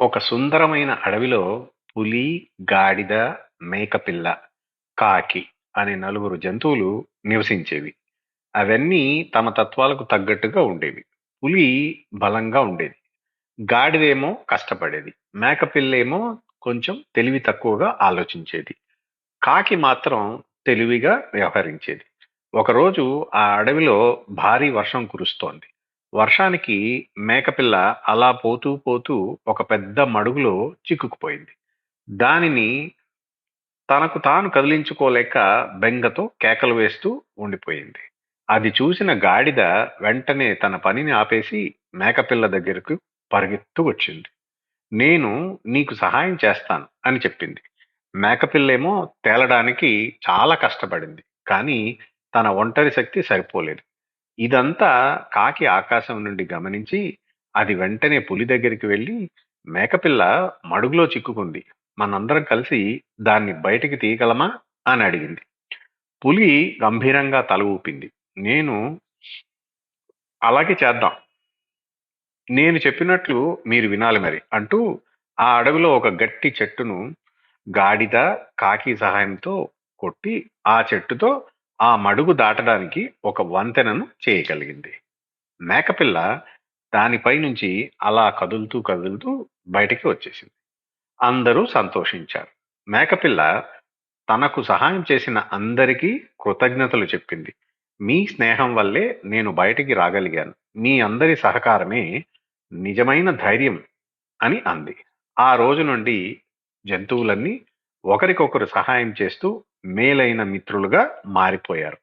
ఒక సుందరమైన అడవిలో పులి, గాడిద, మేకపిల్ల, కాకి అనే నలుగురు జంతువులు నివసించేవి. అవన్నీ తమ తత్వాలకు తగ్గట్టుగా ఉండేవి. పులి బలంగా ఉండేది. గాడిదేమో కష్టపడేది. మేకపిల్లేమో కొంచెం తెలివి తక్కువగా ఆలోచించేది. కాకి మాత్రం తెలివిగా వ్యవహరించేది. ఒకరోజు ఆ అడవిలో భారీ వర్షం కురుస్తోంది. వర్షానికి మేకపిల్ల అలా పోతూ పోతూ ఒక పెద్ద మడుగులో చిక్కుకుపోయింది. దానిని తనకు తాను కదిలించుకోలేక బెంగతో కేకలు వేస్తూ ఉండిపోయింది. అది చూసిన గాడిద వెంటనే తన పనిని ఆపేసి మేకపిల్ల దగ్గరకు పరిగెత్తు వచ్చింది. నేను నీకు సహాయం చేస్తాను అని చెప్పింది. మేకపిల్లేమో తేలడానికి చాలా కష్టపడింది. కానీ తన ఒంటరి శక్తి సరిపోలేదు. ఇదంతా కాకి ఆకాశం నుండి గమనించి అది వెంటనే పులి దగ్గరికి వెళ్ళి మేకపిల్ల మడుగులో చిక్కుకుంది. మనందరం కలిసి దాన్ని బయటికి తీయగలమా అని అడిగింది. పులి గంభీరంగా తల ఊపింది. నేను అలాగే చేద్దాం. నేను చెప్పినట్లు మీరు వినాలి మరి అంటూ ఆ అడవిలో ఒక గట్టి చెట్టును గాడిద, కాకి సహాయంతో కొట్టి ఆ చెట్టుతో ఆ మడుగు దాటడానికి ఒక వంతెనను చేయగలిగింది. మేకపిల్ల దానిపై నుంచి అలా కదులుతూ కదులుతూ బయటికి వచ్చేసింది. అందరూ సంతోషించారు. మేకపిల్ల తనకు సహాయం చేసిన అందరికీ కృతజ్ఞతలు చెప్పింది. మీ స్నేహం వల్లే నేను బయటికి రాగలిగాను. మీ అందరి సహకారమే నిజమైన ధైర్యం అని అంది. ఆ రోజు నుండి జంతువులన్నీ ఒకరికొకరు సహాయం చేస్తూ మేలైన మిత్రులుగా మారిపోయారు.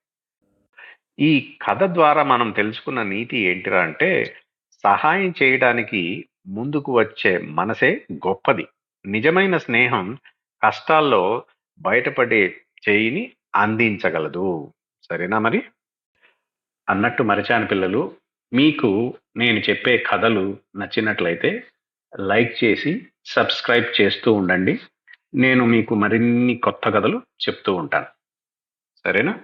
ఈ కథ ద్వారా మనం తెలుసుకున్న నీతి ఏంటిరా అంటే సహాయం చేయడానికి ముందుకు వచ్చే మనసే గొప్పది. నిజమైన స్నేహం కష్టాల్లో బయటపడే చేయిని అందించగలదు. సరేనా మరి? అన్నట్టు మరిచాను పిల్లలు. మీకు నేను చెప్పే కథలు నచ్చినట్లయితే లైక్ చేసి సబ్స్క్రైబ్ చేస్తూ ఉండండి. నేను మీకు మరిన్ని కొత్త కథలు చెప్తూ ఉంటాను. సరేనా?